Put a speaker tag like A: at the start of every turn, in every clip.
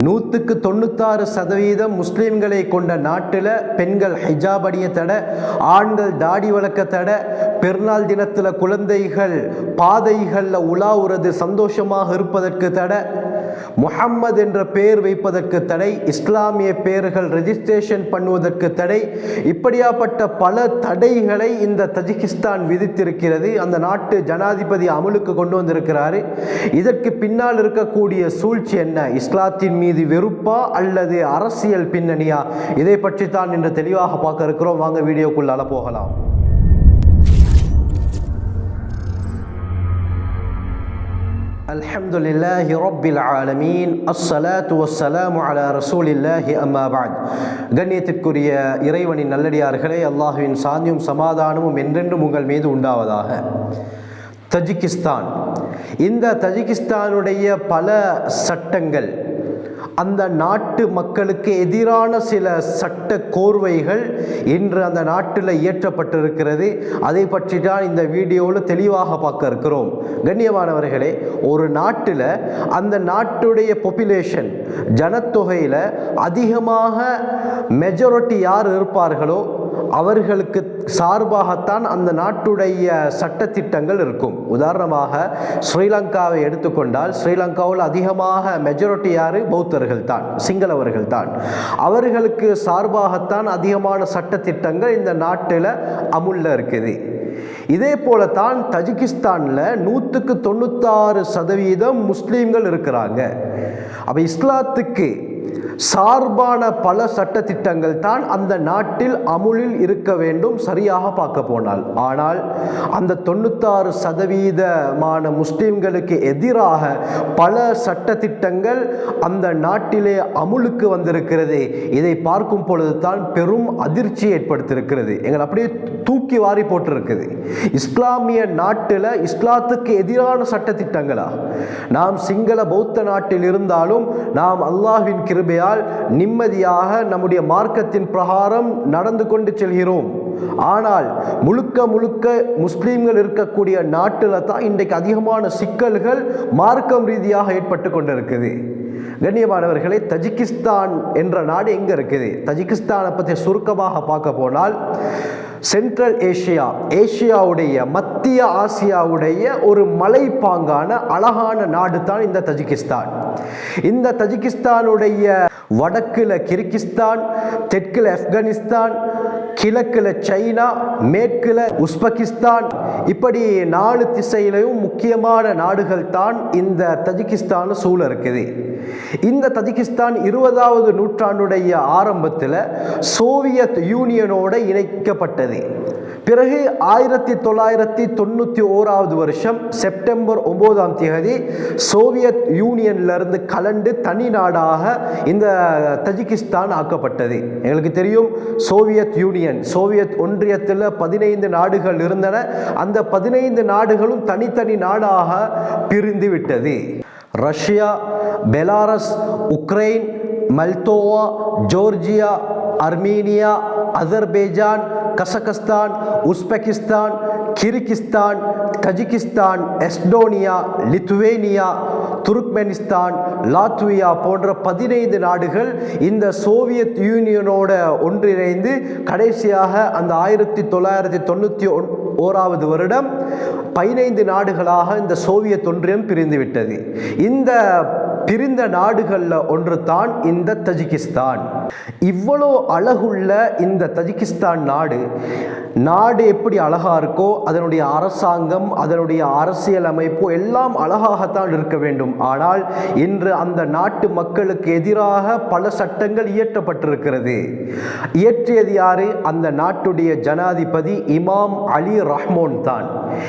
A: நூற்றுக்கு தொண்ணூத்தாறு சதவீதம் முஸ்லீம்களை கொண்ட நாட்டில் பெண்கள் ஹிஜாப் அணிய தடை ஆண்கள் தாடி வளர்க்க தடை பெருநாள் தினத்தில் குழந்தைகள் பாதைகளில் உலாவுறது சந்தோஷமாக இருப்பதற்கு தடை முஹம்மது என்ற பெயர் வைப்பதற்கு தடை இஸ்லாமிய பெயர்கள் ரெஜிஸ்ட்ரேஷன் பண்ணுவதற்கு தடை. இப்படியாப்பட்ட பல தடைகளை இந்த தஜிகிஸ்தான் விதித்திருக்கிறது. அந்த நாட்டு ஜனாதிபதி அமலுக்கு கொண்டு வந்திருக்கிறாரு. இதற்கு பின்னால் இருக்கக்கூடிய சூழ்ச்சி என்ன? இஸ்லாத்தின் மீது வெறுப்பா அல்லது அரசியல் பின்னணியா? இதை பற்றி தான் இன்று தெளிவாக பார்க்க இருக்கிறோம். வாங்க வீடியோக்குள்ளால போகலாம். الحمد لله رب العالمين الصلاة والسلام على رسول الله أما بعد கண்ணியத்திற்குரிய இறைவனின் நல்லடியார்களே அல்லாஹுவின் சாந்தியும் சமாதானமும் என்றென்றும் உங்கள் மீது உண்டாவதாக தஜிகிஸ்தான் இந்த தஜிகிஸ்தானுடைய பல சட்டங்கள் அந்த நாட்டு மக்களுக்கு எதிரான சில சட்ட கோர்வைகள் இன்று அந்த நாட்டில் இயற்றப்பட்டிருக்கிறது. அதை பற்றி தான் இந்த வீடியோவில் தெளிவாக பார்க்க இருக்கிறோம். கண்ணியமானவர்களே ஒரு நாட்டில் அந்த நாட்டுடைய பொப்புலேஷன் ஜனத்தொகையில் அதிகமாக மெஜாரிட்டி யார் இருப்பார்களோ அவர்களுக்கு சார்பாகத்தான் அந்த நாட்டுடைய சட்டத்திட்டங்கள் இருக்கும். உதாரணமாக ஸ்ரீலங்காவை எடுத்துக்கொண்டால் ஸ்ரீலங்காவில் அதிகமாக மெஜாரிட்டி யார்? பௌத்தர்கள் தான் சிங்களவர்கள் தான். அவர்களுக்கு சார்பாகத்தான் அதிகமான சட்டத்திட்டங்கள் இந்த நாட்டில் அமுல்ல இருக்குது. இதே போல தான் தஜிகிஸ்தானில் நூற்றுக்கு தொண்ணூத்தாறு சதவீதம் முஸ்லீம்கள் இருக்கிறாங்க. அப்போ இஸ்லாத்துக்கு சார்பான பல சட்ட திட்டங்கள் தான் அந்த நாட்டில் அமுலில் இருக்க வேண்டும் சரியாக பார்க்க போனால். ஆனால் அந்த தொண்ணூத்தாறு சதவீதமான முஸ்லீம்களுக்கு எதிராக பல சட்ட திட்டங்கள் அந்த நாட்டிலே அமுலுக்கு வந்திருக்கிறது. இதை பார்க்கும் பொழுது தான் பெரும் அதிர்ச்சி ஏற்படுத்தியிருக்கிறது. எங்களை அப்படியே தூக்கி வாரி போட்டிருக்குது. இஸ்லாமிய நாட்டில் இஸ்லாத்துக்கு எதிரான சட்ட திட்டங்களா நாம் சிங்கள பௌத்த நாட்டில் இருந்தாலும் நாம் அல்லாஹின் கிருபையா என்றால் நிம்மதியாக நம்முடைய மார்க்கத்தின் பிரகாரம் நடந்து கொண்டு செல்கிறோம். ஆனால் முழுக்க முழுக்க முஸ்லீம்கள் இருக்கக்கூடிய நாட்டில் தான் இன்றைக்கு அதிகமான சிக்கல்கள் மார்க்கம் ரீதியாக ஏற்பட்டு கொண்டிருக்குது. கண்ணியமானவர்களே தஜிகிஸ்தான் என்ற நாடு எங்கே இருக்குது? தஜிகிஸ்தானை பற்றி சுருக்கமாக பார்க்க போனால் சென்ட்ரல் ஏஷியா ஏஷியாவுடைய மத்திய ஆசியாவுடைய ஒரு மலைப்பாங்கான அழகான நாடு தான் இந்த தஜிகிஸ்தான். இந்த தஜிகிஸ்தானுடைய வடக்கில் கிர்கிஸ்தான் தெற்கில் ஆப்கானிஸ்தான் கிழக்கில் சைனா மேற்கில் உஸ்பெகிஸ்தான். இப்படி நாலு திசையிலையும் முக்கியமான நாடுகள் தான் இந்த தஜிகிஸ்தான் சூழ இருக்குது. இந்த தஜிகிஸ்தான் இருபதாவது நூற்றாண்டுடைய ஆரம்பத்தில் சோவியத் யூனியனோட இணைக்கப்பட்டது. பிறகு ஆயிரத்தி தொள்ளாயிரத்தி தொண்ணூற்றி ஓராவது வருஷம் செப்டம்பர் ஒம்போதாம் தேதி சோவியத் யூனியன்லேருந்து கலண்டு தனி நாடாக இந்த தஜிகிஸ்தான் ஆக்கப்பட்டது. எங்களுக்கு தெரியும் சோவியத் யூனியன் சோவியத் ஒன்றியத்தில் பதினைந்து நாடுகள் இருந்தன. அந்த பதினைந்து நாடுகளும் தனித்தனி நாடாக பிரிந்து விட்டது. Russia Belarus Ukraine Moldova Georgia Armenia Azerbaijan Kazakhstan Uzbekistan Kyrgyzstan Tajikistan Estonia Lithuania Turkmenistan Latvia போன்ற பதினைந்து நாடுகள் இந்த சோவியத் யூனியனோட ஒன்றிணைந்து கடைசியாக அந்த ஆயிரத்தி தொள்ளாயிரத்தி தொண்ணூற்றி ஒன் ஓராவது வருடம் பதினைந்து நாடுகளாக இந்த சோவியத் ஒன்றியம் பிரிந்துவிட்டது. இந்த பிரிந்த நாடுகளில் ஒன்று தான் இந்த தஜிகிஸ்தான். இவ்வளோ அழகுள்ள இந்த தஜிகிஸ்தான் நாடு நாடு எப்படி அழகாக இருக்கோ அதனுடைய அரசாங்கம் அதனுடைய அரசியல் அமைப்பு எல்லாம் அழகாகத்தான் இருக்க வேண்டும். ஆனால் இன்று அந்த நாட்டு மக்களுக்கு எதிராக பல சட்டங்கள் இயற்றப்பட்டிருக்கிறது. இயற்றியது யாரு? அந்த நாட்டுடைய ஜனாதிபதி இமாம் அலி ரஹ்மோன் தான்.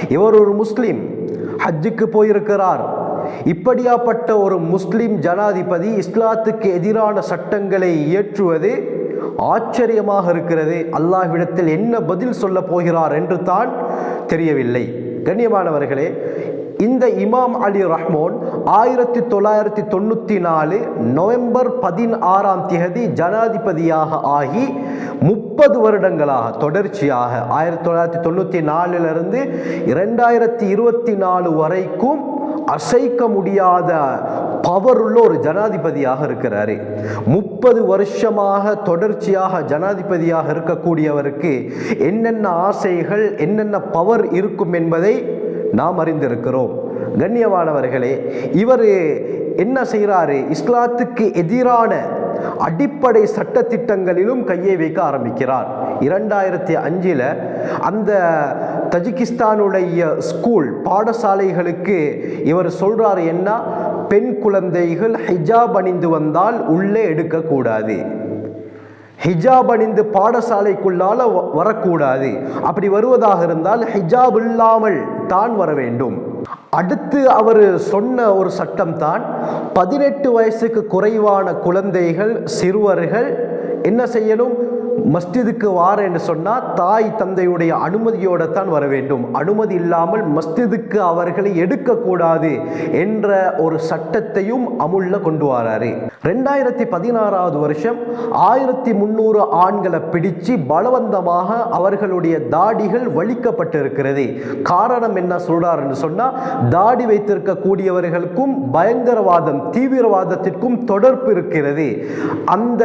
A: இவர் ஒரு முஸ்லீம். ஹஜ்ஜுக்கு போயிருக்கிறார். இப்படியாப்பட்ட ஒரு முஸ்லிம் ஜனாதிபதி இஸ்லாத்துக்கு எதிரான சட்டங்களை இயற்றுவது ஆச்சரியமாக இருக்கிறது. அல்லாஹ்விடத்தில் என்ன பதில் சொல்ல போகிறார் என்று தான் தெரியவில்லை. கண்ணியமானவர்களே இந்த இமாம் அலி ரஹ்மோன் ஆயிரத்தி தொள்ளாயிரத்தி தொண்ணூற்றி நாலு நவம்பர் பதினாறாம் தேதி ஜனாதிபதியாக ஆகி முப்பது வருடங்களாக தொடர்ச்சியாக ஆயிரத்தி தொள்ளாயிரத்தி தொண்ணூற்றி நாலுலேருந்து இரண்டாயிரத்தி இருபத்தி நாலு வரைக்கும் அசைக்க முடியாத பவர் உள்ள ஒரு ஜனாதிபதியாக இருக்கிறாரு. முப்பது வருஷமாக தொடர்ச்சியாக ஜனாதிபதியாக இருக்கக்கூடியவருக்கு என்னென்ன ஆசைகள் என்னென்ன பவர் இருக்கும் என்பதை நாம் அறிந்திருக்கிறோம். கண்ணியமானவர்களே இவர் என்ன செய்கிறாரு இஸ்லாத்துக்கு எதிரான அடிப்படை சட்டத்திட்டங்களிலும் கையை வைக்க ஆரம்பிக்கிறார். இரண்டாயிரத்தி அஞ்சில் அந்த தஜிகிஸ்தானுடைய ஸ்கூல் பாடசாலைகளுக்கு இவர் சொல்கிறார் என்ன? பெண் குழந்தைகள் ஹிஜாப் அணிந்து வந்தால் உள்ளே எடுக்கக்கூடாது. ஹிஜாப் அணிந்து பாடசாலைக்குள்ளால வ- வரக்கூடாது. அப்படி வருவதாக இருந்தால் ஹிஜாப் இல்லாமல் தான் வர வேண்டும். அடுத்து அவர் சொன்ன ஒரு சட்டம் தான் பதினெட்டு வயசுக்கு குறைவான குழந்தைகள் சிறுவர்கள் என்ன செய்யணும்? மஸ்ஜிதுக்கு வார என்று சொன்னால் தாய் தந்தையுடைய அனுமதியோடு தான் வர வேண்டும். அனுமதி இல்லாமல் மஸ்ஜிதுக்கு அவர்களை எடுக்கக்கூடாது என்ற ஒரு சட்டத்தையும் அமுல்ல கொண்டு வராரு. ரெண்டாயிரத்தி பதினாறாவது வருஷம் ஆயிரத்தி முந்நூறு ஆண்களை பிடிச்சு பலவந்தமாக அவர்களுடைய தாடிகள் வலிக்கப்பட்டிருக்கிறது. காரணம் என்ன சொல்றாருன்னு சொன்னால் தாடி வைத்திருக்கக்கூடியவர்களுக்கும் பயங்கரவாதம் தீவிரவாதத்திற்கும் தொடர்பு இருக்கிறது. அந்த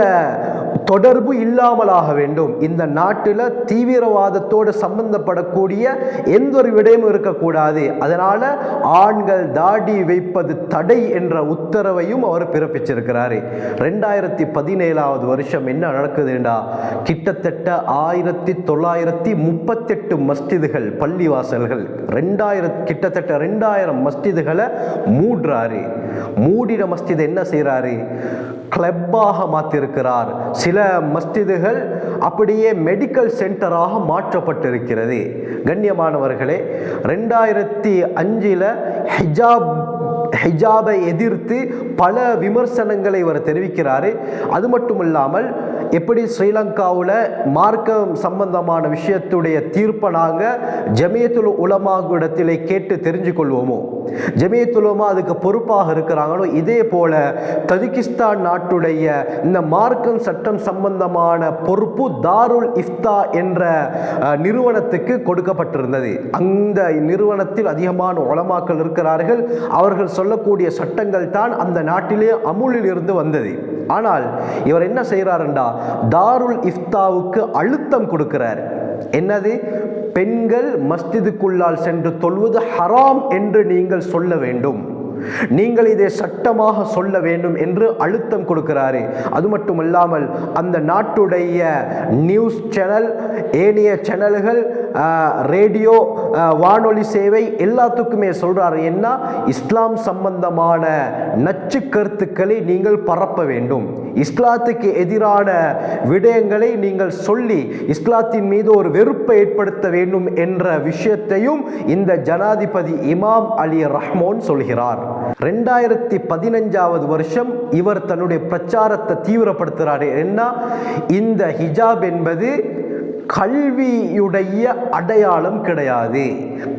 A: தொடர்பு இல்லாமலாக வேண்டும். இந்த நாட்டில் தீவிரவாதத்தோடு சம்பந்தப்படக்கூடிய எந்த ஒரு விடயமும் இருக்கக்கூடாது. அதனால் ஆண்கள் தாடி வைப்பது தடை என்ற உத்தரவையும் அவர் பிறப்பிச்சிருக்கிறாரு. ரெண்டாயிரத்தி பதினேழாவது வருஷம் என்ன நடக்குதுண்டா? கிட்டத்தட்ட ஆயிரத்தி தொள்ளாயிரத்தி முப்பத்தெட்டு மஸ்ஜிதுகள் பள்ளிவாசல்கள் ரெண்டாயிரம் கிட்டத்தட்ட ரெண்டாயிரம் மஸ்ஜிதுகளை மூடுறாரு. மூடின மஸ்ஜித் என்ன செய்கிறாரு கிளப்பாக மாற்றிருக்கிறார் சில மஸ்ஜிதுகள் அப்படியே மெடிக்கல் சென்டராக மாற்றப்பட்டிருக்கிறது. கண்ணியமானவர்களே ரெண்டாயிரத்தி அஞ்சில் ஹிஜாப் ஹிஜாபை எதிர்த்து பல விமர்சனங்களை இவர் தெரிவிக்கிறாரு. அது மட்டும் இல்லாமல் எப்படி ஸ்ரீலங்காவில் மார்க்கம் சம்பந்தமான விஷயத்துடைய தீர்ப்பை நாங்கள் ஜமியத்துல் உலமாவிடத்திலே கேட்டு தெரிஞ்சு கொள்வோமோ ஜமியத்துல் அதுக்கு பொறுப்பாக இருக்கிறாங்களோ? இதே போல தஜிகிஸ்தான் நாட்டுடைய இந்த மார்க்கம் சட்டம் சம்பந்தமான பொறுப்பு தாருல் இஃப்தா என்ற நிறுவனத்துக்கு கொடுக்கப்பட்டிருந்தது. அந்த நிறுவனத்தில் அதிகமான உலமாக்கள் இருக்கிறார்கள். அவர்கள் சொல்லக்கூடிய சட்டங்கள் தான் அந்த நாட்டிலே அமுலில் இருந்து வந்தது. ஆனால் இவர் என்ன செய்கிறாருண்டா தாருல் இஃப்தாவுக்கு அழுத்தம் கொடுக்கிறார். என்னது? பெண்கள் மஸ்ஜிதுக்குள்ளால் சென்று தொல்வது ஹராம் என்று நீங்கள் சொல்ல வேண்டும். நீங்கள் இதை சட்டமாக சொல்ல வேண்டும் என்று அழுத்தம் கொடுக்கிறாரு. அது மட்டும் இல்லாமல் அந்த நாட்டுடைய நியூஸ் சேனல் ஏனைய சேனல்கள் ரேடியோ வானொலி சேவை எல்லாத்துக்குமே சொல்றாரு. என்ன? இஸ்லாம் சம்பந்தமான நச்சு கருத்துக்களை நீங்கள் பரப்ப வேண்டும். இஸ்லாத்துக்கு எதிரான விடயங்களை நீங்கள் சொல்லி இஸ்லாத்தின் மீது ஒரு வெறுப்பை ஏற்படுத்த வேண்டும் என்ற விஷயத்தையும் இந்த ஜனாதிபதி இமாம் அலி ரஹ்மோன் சொல்கிறார். ரெண்டாயிரத்தி பதினஞ்சாவது வருஷம் இவர் தன்னுடைய பிரச்சாரத்தை தீவிரப்படுத்துகிறார் என்ன? இந்த ஹிஜாப் என்பது கல்வியுடைய அடையாளம் கிடையாது.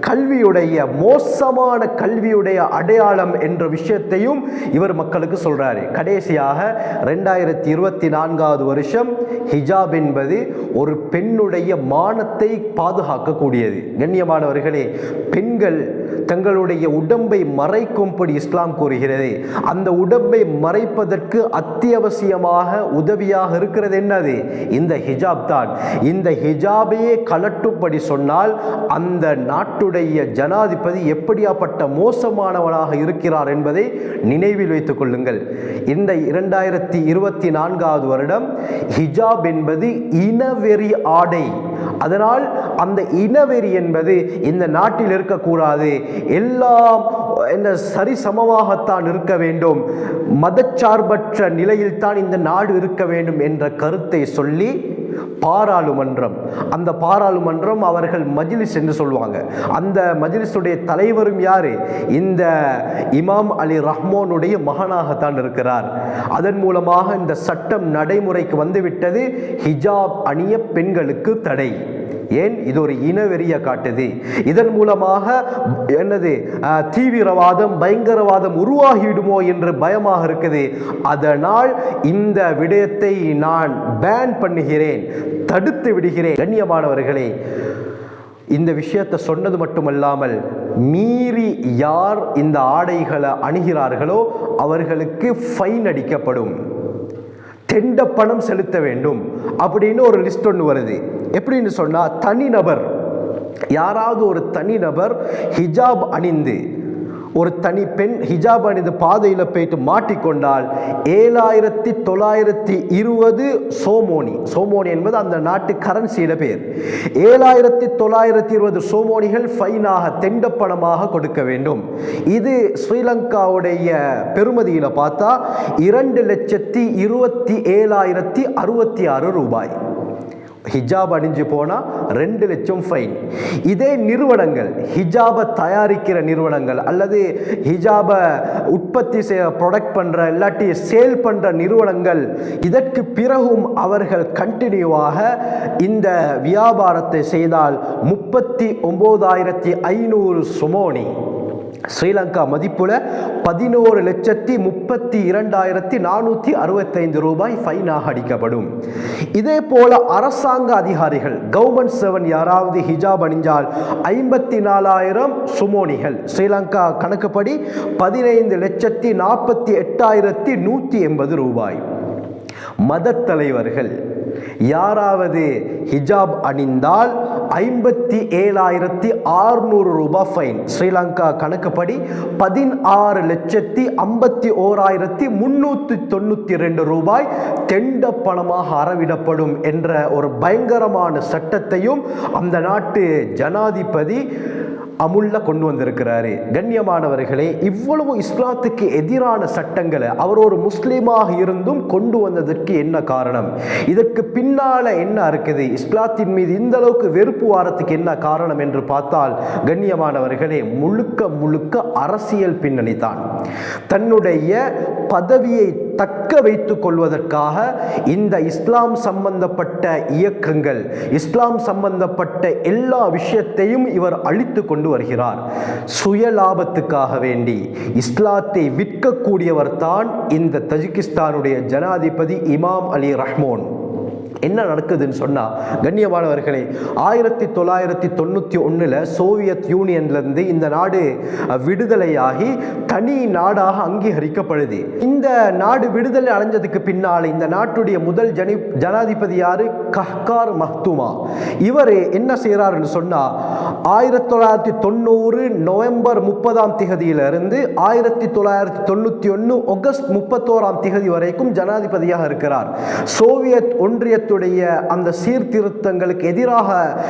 A: கல்வியுடைய மோசமான கல்வியுடைய அடையாளம் என்ற விஷயத்தையும் இவர் மக்களுக்கு சொல்கிறார் கடைசியாக ரெண்டாயிரத்தி இருபத்தி நான்காவது வருஷம் ஹிஜாப் என்பது ஒரு பெண்ணுடைய மானத்தை பாதுகாக்கக்கூடியது. கண்ணியமானவர்களே பெண்கள் தங்களுடைய உடம்பை மறைக்கும்படி இஸ்லாம் கூறுகிறது. அந்த உடம்பை மறைப்பதற்கு அத்தியாவசியமாக உதவியாக இருக்கிறது என்னது? இந்த ஹிஜாப் தான். இந்த ஹிஜாபையே கலட்டும்படி சொன்னால் அந்த நாட்டுடைய ஜனாதிபதி எப்படியாப்பட்ட மோசமானவனாக இருக்கிறார் என்பதை நினைவில் வைத்துக் கொள்ளுங்கள். இந்த இரண்டாயிரத்தி இருபத்தி நான்காவது வருடம் ஹிஜாப் என்பது இனவெறி ஆடை. அதனால் அந்த இனவெறி என்பது இந்த நாட்டில் இருக்கக்கூடாது. எல்லாம் என்ன சரிசமமாகத்தான் இருக்க வேண்டும். மதச்சார்பற்ற நிலையில்தான் இந்த நாடு இருக்க வேண்டும் என்ற கருத்தை சொல்லி பாராளுமன்றம். அந்த பாராளுமன்றம் அவர்கள் மஜ்லிஸ் என்று சொல்லுவாங்க. அந்த மஜ்லிஸுடைய தலைவரும் யாரு? இந்த இமாம் அலி ரஹ்மானுடைய மகனாகத்தான் இருக்கிறார். அதன் மூலமாக இந்த சட்டம் நடைமுறைக்கு வந்துவிட்டது. ஹிஜாப் அணிய பெண்களுக்கு தடை. ஏன் இது ஒரு இனவெறிய காட்டுது? இதன் மூலமாக என்னது? தீவிரவாதம் பயங்கரவாதம் உருவாகிவிடுமோ என்று பயமாக இருக்குது. அதனால் இந்த விடயத்தை நான் பேன் பண்ணுகிறேன் தடுத்து விடுகிறேன். கண்ணியமானவர்களே இந்த விஷயத்தை சொன்னது மட்டுமல்லாமல் மீறி யார் இந்த ஆடைகளை அணுகிறார்களோ அவர்களுக்கு ஃபைன் அடிக்கப்படும். தெண்ட பணம் செலுத்த வேண்டும் அப்படின்னு ஒரு லிஸ்ட் ஒன்று வருது. எப்படின்னு சொன்னால் தனிநபர் யாராவது ஒரு தனிநபர் ஹிஜாப் அணிந்து ஒரு தனி பெண் ஹிஜாப் அணிந்து பாதையில் போயிட்டு மாட்டிக்கொண்டால் ஏழாயிரத்தி தொள்ளாயிரத்தி இருபது சோமோனி. சோமோனி என்பது அந்த நாட்டு கரன்சியிட பேர். ஏழாயிரத்தி தொள்ளாயிரத்தி இருபது சோமோனிகள் ஃபைனாக தெண்டப்பணமாக கொடுக்க வேண்டும். இது ஸ்ரீலங்காவுடைய பெருமதியில் பார்த்தா இரண்டு லட்சத்தி இருபத்தி ஏழாயிரத்தி அறுபத்தி ஆறு ரூபாய். ஹிஜாப் அணிஞ்சு போனால் ரெண்டு லட்சம் ஃபைன் இதே நிறுவனங்கள் ஹிஜாபை தயாரிக்கிற நிறுவனங்கள் அல்லது ஹிஜாபை உற்பத்தி செய்ய ப்ரொடக்ட் பண்ணுற இல்லாட்டி சேல் பண்ணுற நிறுவனங்கள் இதற்கு பிறகும் அவர்கள் கண்டினியூவாக இந்த வியாபாரத்தை செய்தால் முப்பத்தி ஒம்போதாயிரத்தி ஐநூறு சுமோனி. ஸ்ரீலங்கா மதிப்புல பதினோரு லட்சத்தி முப்பத்தி இரண்டாயிரத்தி நானூற்றி அறுபத்தைந்து ரூபாய் ஃபைனாக அடிக்கப்படும். இதே போல அரசாங்க அதிகாரிகள் கவர்மெண்ட் செவன் யாராவது ஹிஜாப் அணிஞ்சால் ஐம்பத்தி நாலாயிரம் சுமோனிகள். ஸ்ரீலங்கா கணக்குப்படி பதினைந்து லட்சத்தி நாற்பத்தி எட்டாயிரத்தி நூற்றி எண்பது ரூபாய். மத தலைவர்கள் யாராவது ஹிஜாப் அணிந்தால் ஐம்பத்தி ஏழாயிரத்தி ஆறுநூறு ரூபாய் ஃபைன் ஸ்ரீலங்கா கணக்குப்படி பதினாறு லட்சத்தி ஐம்பத்தி ஓராயிரத்தி முன்னூற்றி தொண்ணூற்றி ரெண்டு ரூபாய் தெண்ட பணமாக அறவிடப்படும் என்ற ஒரு பயங்கரமான சட்டத்தையும் அந்த நாட்டு ஜனாதிபதி அமுல்ல கொண்டு வந்திருக்கிறாரு. கண்ணியமானவர்களே இவ்வளவு இஸ்லாத்துக்கு எதிரான சட்டங்களை அவர் ஒரு முஸ்லீமாக இருந்தும் கொண்டு வந்ததற்கு என்ன காரணம்? இதற்கு பின்னால என்ன இருக்குது? இஸ்லாத்தின் மீது இந்த அளவுக்கு வெறுப்பு வாரத்துக்கு என்ன காரணம் என்று பார்த்தால் கண்ணியமானவர்களே முழுக்க முழுக்க அரசியல் பின்னணி தான். தன்னுடைய பதவியை தக்க வைத்து கொள்வதற்காக இந்த இஸ்லாம் சம்பந்தப்பட்ட இயக்கங்கள் இஸ்லாம் சம்பந்தப்பட்ட எல்லா விஷயத்தையும் இவர் அழித்து கொண்டு வருகிறார். சுய லாபத்துக்காக வேண்டி இஸ்லாத்தை விற்கக்கூடியவர் தான் இந்த தஜிகிஸ்தானுடைய ஜனாதிபதி இமாம் அலி ரஹ்மோன். என்ன நடக்குதுன்னு சொன்னால் கண்ணியமானவர்களே ஆயிரத்தி தொள்ளாயிரத்தி தொண்ணூற்றி ஒன்றில் சோவியத் யூனியன்லேருந்து இந்த நாடு விடுதலையாகி தனி நாடாக அங்கீகரிக்கப்படுது இந்த நாடு விடுதலை அடைஞ்சதுக்கு பின்னால் இந்த நாட்டுடைய முதல் ஜனி ஜனாதிபதி யார்? கஹ்கார் மஹ்துமா. இவர் என்ன செய்கிறாருன்னு சொன்னால் ஆயிரத்தி தொள்ளாயிரத்தி தொண்ணூறு நவம்பர் முப்பதாம் திகதியிலிருந்து ஆயிரத்தி தொள்ளாயிரத்தி தொண்ணூற்றி ஒன்று ஆகஸ்ட் முப்பத்தோராம் திகதி வரைக்கும் ஜனாதிபதியாக இருக்கிறார். சோவியத் ஒன்றியத்துடைய அந்த சீர்திருத்தங்களுக்கு எதிராக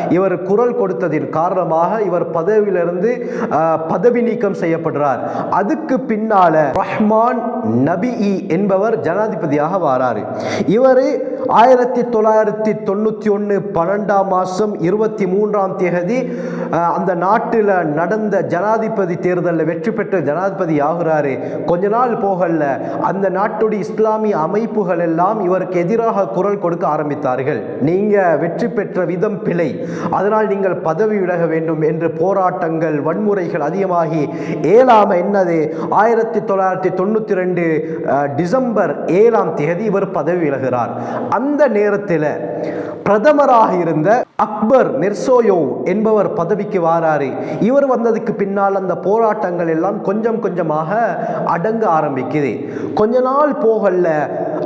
A: இவர் குரல் கொடுத்ததின் காரணமாக இவர் பதவியிலிருந்து பதவி நீக்கம் செய்யப்படுறார். அதுக்கு பின்னால ரஹ்மான் நபிஇ என்பவர் ஜனாதிபதியாக வாராரு. இவர் ஆயிரத்தி தொள்ளாயிரத்தி தொண்ணூற்றி ஒன்று பன்னெண்டாம் மாதம் இருபத்தி மூன்றாம் தேதி அஹ், அந்த நாட்டில் நடந்த ஜனாதிபதி தேர்தலில் வெற்றி பெற்ற ஜனாதிபதி ஆகுறாரு. கொஞ்ச நாள் போகல அந்த நாட்டுடைய இஸ்லாமிய அமைப்புகள் எல்லாம் இவருக்கு எதிராக குரல் கொடுக்க ஆரம்பித்தார்கள். நீங்க வெற்றி பெற்ற விதம் பிழை. அதனால் நீங்கள் பதவி விலக வேண்டும் என்று போராட்டங்கள் வன்முறைகள் அதிகமாகி ஏழாம என்னது? ஆயிரத்தி தொள்ளாயிரத்தி தொண்ணூற்றி ரெண்டு டிசம்பர் ஏழாம் தேதி இவர் பதவி விலகிறார் அந்த நேரத்தில் பிரதமராக இருந்த அக்பர் மெர்சோயோ என்பவர் பதவிக்கு வாராரு. இவர் வந்ததுக்கு பின்னால் அந்த போராட்டங்கள் எல்லாம் கொஞ்சம் கொஞ்சமாக அடங்க ஆரம்பிக்குது. கொஞ்ச நாள் போகல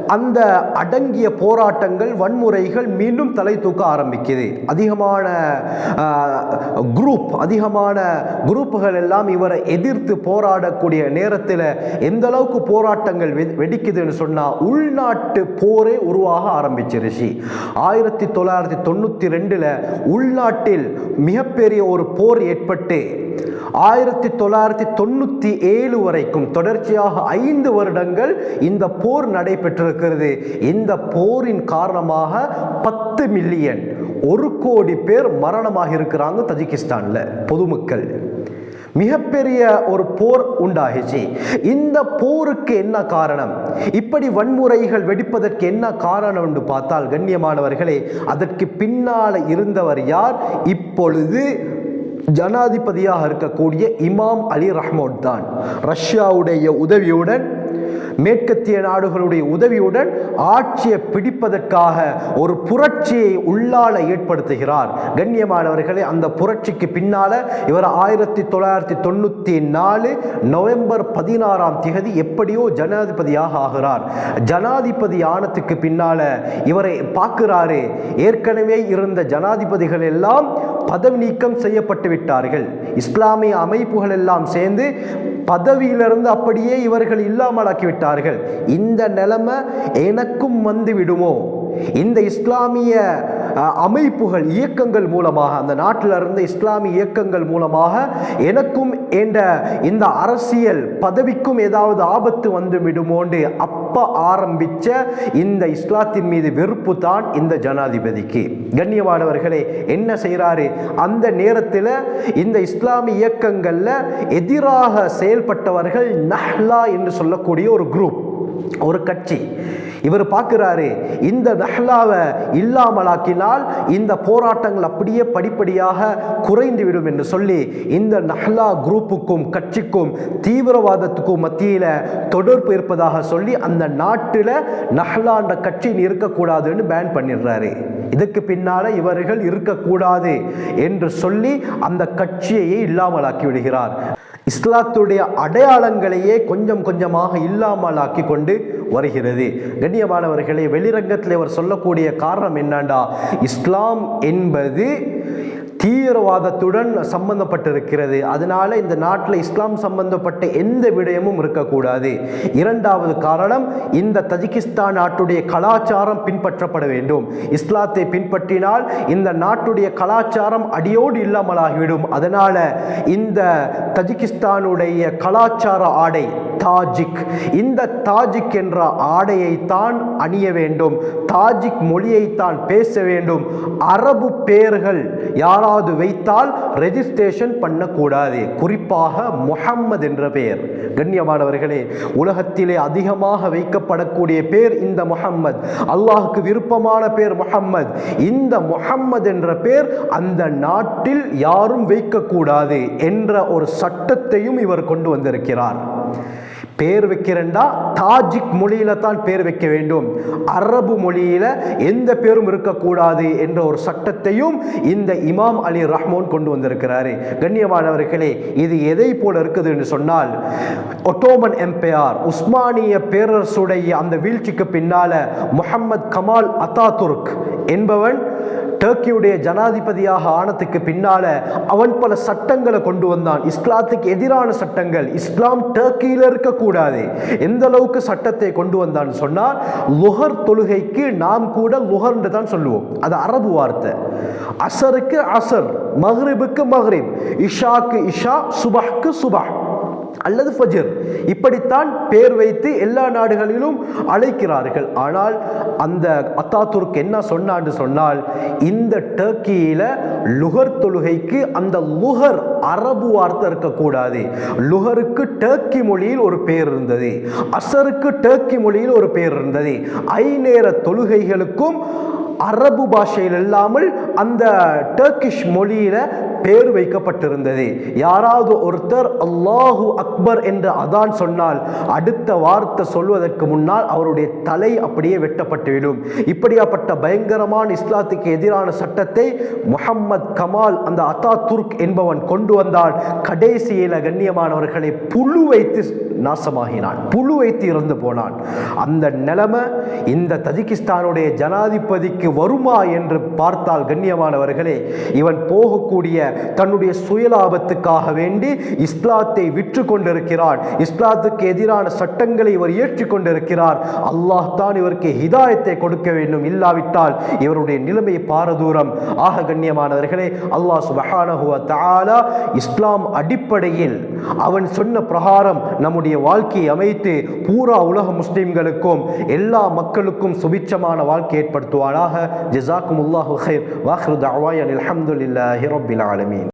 A: அந்த அடங்கிய போராட்டங்கள் வன்முறைகள் மீண்டும் தலை தூக்க ஆரம்பிக்குது. அதிகமான குரூப் அதிகமான குரூப்புகள் எல்லாம் இவரை எதிர்த்து போராடக்கூடிய நேரத்தில் எந்த அளவுக்கு போராட்டங்கள் வெ- வெடிக்குதுன்னு சொன்னால் உள்நாட்டு போரே உருவாக ஆரம்பிச்சிருச்சு ஆயிரத்தி தொள்ளாயிரத்தி தொண்ணூற்றி ரெண்டில் உள்நாட்டில் மிகப்பெரிய ஒரு போர் ஏற்பட்டு ஆயிரத்தி தொள்ளாயிரத்தி தொண்ணூற்றி ஏழு வரைக்கும் தொடர்ச்சியாக ஐந்து வருடங்கள் இந்த போர் நடைபெற்றிருக்கிறது. இந்த போரின் காரணமாக பத்து மில்லியன் ஒரு கோடி பேர் மரணமாக இருக்கிறாங்க தஜிகிஸ்தானில் பொதுமக்கள். மிகப்பெரிய ஒரு போர் உண்டாகிச்சு. இந்த போருக்கு என்ன காரணம்? இப்படி வன்முறைகள் வெடிப்பதற்கு என்ன காரணம் என்று பார்த்தால் கண்ணியமானவர்களே அதற்கு பின்னால் இருந்தவர் யார்? இப்பொழுது ஜனாதிபதியாக இருக்கக்கூடிய இமாம் அலி ரஹ்மோட் தான். ரஷ்யாவுடைய உதவியுடன் மேற்கத்திய நாடுகளுடைய உதவியுடன் ஆட்சியை பிடிப்பதற்காக ஒரு புரட்சியை உள்ளால ஏற்படுத்துகிறார். கண்ணியமானவர்களே அந்த புரட்சிக்கு பின்னால இவர் ஆயிரத்தி தொள்ளாயிரத்தி தொண்ணூத்தி நாலு நவம்பர் பதினாறாம் திகதி எப்படியோ ஜனாதிபதியாக ஆகிறார். ஜனாதிபதி ஆனத்துக்கு பின்னால இவரை பார்க்கிறாரு ஏற்கனவே இருந்த ஜனாதிபதிகள் எல்லாம் பதவி நீக்கம் செய்யப்பட்டு விட்டார்கள். இஸ்லாமிய அமைப்புகள் எல்லாம் சேர்ந்து பதவியிலிருந்து அப்படியே இவர்கள் இல்லாமலாக்கி விட்டார்கள். இந்த நிலைமை எனக்கும் வந்து விடுமோ? இந்த இஸ்லாமிய அமைப்புகள் இயக்கங்கள் மூலமாக அந்த நாட்டில் இருந்த இஸ்லாமிய இயக்கங்கள் மூலமாக எனக்கும் என்ற இந்த அரசியல் பதவிக்கும் ஏதாவது ஆபத்து வந்து விடுமோண்டு அப்ப ஆரம்பிச்ச இந்த இஸ்லாத்தின் மீது வெறுப்பு தான் இந்த ஜனாதிபதிக்கு. கண்ணியமானவர்களே என்ன செய்கிறாரு அந்த நேரத்தில் இந்த இஸ்லாமிய இயக்கங்களில் எதிராக செயல்பட்டவர்கள் நஹ்லா என்று சொல்லக்கூடிய ஒரு குரூப் ஒரு கட்சி. இவர் பார்க்குறாரு இந்த நஹ்லாவை இல்லாமலாக்கினால் இந்த போராட்டங்கள் அப்படியே படிப்படியாக குறைந்து விடும் என்று சொல்லி இந்த நஹ்லா குரூப்புக்கும் கட்சிக்கும் தீவிரவாதத்துக்கும் மத்தியில் தொடர்பு இருப்பதாக சொல்லி அந்த நாட்டில் நஹ்லான்ற கட்சியின் இருக்கக்கூடாதுன்னு பேன் பண்ணிடுறாரு. இதுக்கு பின்னால இவர்கள் இருக்கக்கூடாது என்று சொல்லி அந்த கட்சியையே இல்லாமலாக்கி விடுகிறார். இஸ்லாத்துடைய அடையாளங்களையே கொஞ்சம் கொஞ்சமாக இல்லாமலாக்கி கொண்டு வருகிறது. கண்ணியமானவர்களே வெளிரங்கத்தில் அவர் சொல்லக்கூடிய காரணம் என்னண்டா? இஸ்லாம் என்பது தீவிரவாதத்துடன் சம்பந்தப்பட்டிருக்கிறது. அதனால இந்த நாட்டில் இஸ்லாம் சம்பந்தப்பட்ட எந்த விடயமும் இருக்கக்கூடாது. இரண்டாவது காரணம் இந்த தஜிகிஸ்தான் நாட்டுடைய கலாச்சாரம் பின்பற்றப்பட வேண்டும். இஸ்லாத்தை பின்பற்றினால் இந்த நாட்டுடைய கலாச்சாரம் அடியோடு இல்லாமலாகிவிடும். அதனால இந்த தஜிகிஸ்தானுடைய கலாச்சார ஆடை தாஜிக் இந்த தாஜிக் என்ற ஆடையை தான் அணிய வேண்டும். தாஜிக் மொழியைத்தான் பேச வேண்டும். அரபு பெயர்கள் யாராவது வைத்தால் ரெஜிஸ்ட்ரேஷன் பண்ணக்கூடாது. குறிப்பாக முஹம்மது என்ற பெயர் கண்ணியமானவர்களே உலகத்திலே அதிகமாக வைக்கப்படக்கூடிய பேர் இந்த முஹம்மது. அல்லாஹுக்கு விருப்பமான பேர் முஹம்மது. இந்த முஹம்மது என்ற பேர் அந்த நாட்டில் யாரும் வைக்கக்கூடாது என்ற ஒரு சட்டத்தையும் இவர் கொண்டு வந்திருக்கிறார். பேர் வைக்கிறேன்டா? தாஜிக் மொழியில தான் பேர் வைக்க வேண்டும். அரபு மொழியில எந்த பேரும் இருக்கக்கூடாது என்ற ஒரு சட்டத்தையும் இந்த இமாம் அலி ரஹ்மோன் கொண்டு வந்திருக்கிறாரு. கண்ணியமானவர்களே இது எதை போல இருக்குது என்று சொன்னால் ஒட்டோமன் எம்பையார் உஸ்மானிய பேரரசுடைய அந்த வீழ்ச்சிக்கு பின்னால முகமது கமால் அத்தாதுர்க் என்பவன் டர்க்கியுடைய ஜனாதிபதியாக ஆனதுக்கு பின்னால அவன் பல சட்டங்களை கொண்டு வந்தான். இஸ்லாத்துக்கு எதிரான சட்டங்கள். இஸ்லாம் டர்க்கியில் இருக்கக்கூடாது. எந்த அளவுக்கு சட்டத்தை கொண்டு வந்தான்னு சொன்னால் லுஹர் தொழுகைக்கு நாம் கூட லுஹர்ன்று தான் சொல்லுவோம். அது அரபு வார்த்தை. அசருக்கு அசர் மஹ்ரிபுக்கு மஹ்ரிப் இஷாக்கு இஷா சுபஹ்க்கு சுபஹ். அல்லது ஃபஜர். இப்படித்தான் பேர் வைத்து எல்லா நாடுகளிலும் அழைக்கிறார்கள். ஆனால் அந்த அத்தாத்துர்க் என்ன சொன்னான்னு சொன்னால் இந்த டர்க்கியில லுகர் தொழுகைக்கு அந்த லுகர் அரபு வார்த்தை இருக்கக்கூடாது. லுகருக்கு டர்க்கி மொழியில் ஒரு பேர் இருந்தது. அசருக்கு டர்க்கி மொழியில் ஒரு பேர் இருந்தது. ஐநேர தொழுகைகளுக்கும் அரபு பாஷையில் இல்லாமல் அந்த டர்க்கிஷ் மொழியில பேர் வைக்கப்பட்டிருந்தது. யாராவது ஒருத்தர் அல்லாஹு அக்பர் என்று அதான் சொன்னால் அடுத்த வார்த்தை சொல்வதற்கு முன்னால் அவருடைய தலை அப்படியே வெட்டப்பட்டுவிடும். இப்படியாப்பட்ட பயங்கரமான இஸ்லாத்துக்கு எதிரான சட்டத்தை முகம்மது கமால் அந்த அத்தா துர்க் என்பவன் கொண்டு வந்தால் கடைசியில கண்ணியமானவர்களை புழு வைத்து நாசமாகினான். புழு வைத்து இறந்து போனான். அந்த நிலைமை இந்த தஜிகிஸ்தானுடைய ஜனாதிபதிக்கு வருமா என்று பார்த்தால் கண்ணியமானவர்களே இவன் போகக்கூடிய தன்னுடைய சுயலாபத்துக்காக வேண்டி இஸ்லாத்தை விற்று கொண்டிருக்கிறான் இஸ்லாத்துக்கு எதிரான சட்டங்களை இவர் ஏற்றிக் கொண்டிருக்கிறார் அல்லாஹ் தான் இவருக்கு ஹிதாயத்தை கொடுக்க வேண்டும். இல்லாவிட்டால் இவருடைய நிலைமை பாரதூரம். ஆக கண்ணியமானவர்களே அல்லாஹ் சுபஹானஹு வ இஸ்லாம் அடிப்படையில் அவன் சொன்ன பிரகாரம் நம்முடைய வாழ்க்கையை அமைத்து பூரா உலக முஸ்லிம்களுக்கும் எல்லா மக்களுக்கும் சுபிச்சமான வாழ்க்கை ஏற்படுத்துவானாக. ஜிசாக்கும் உல்லாஹு ஹைர் வாஹ்ரு தஅவாயன் அலமதுல்லாஹி ரப்பில் ஆலமீன். Academy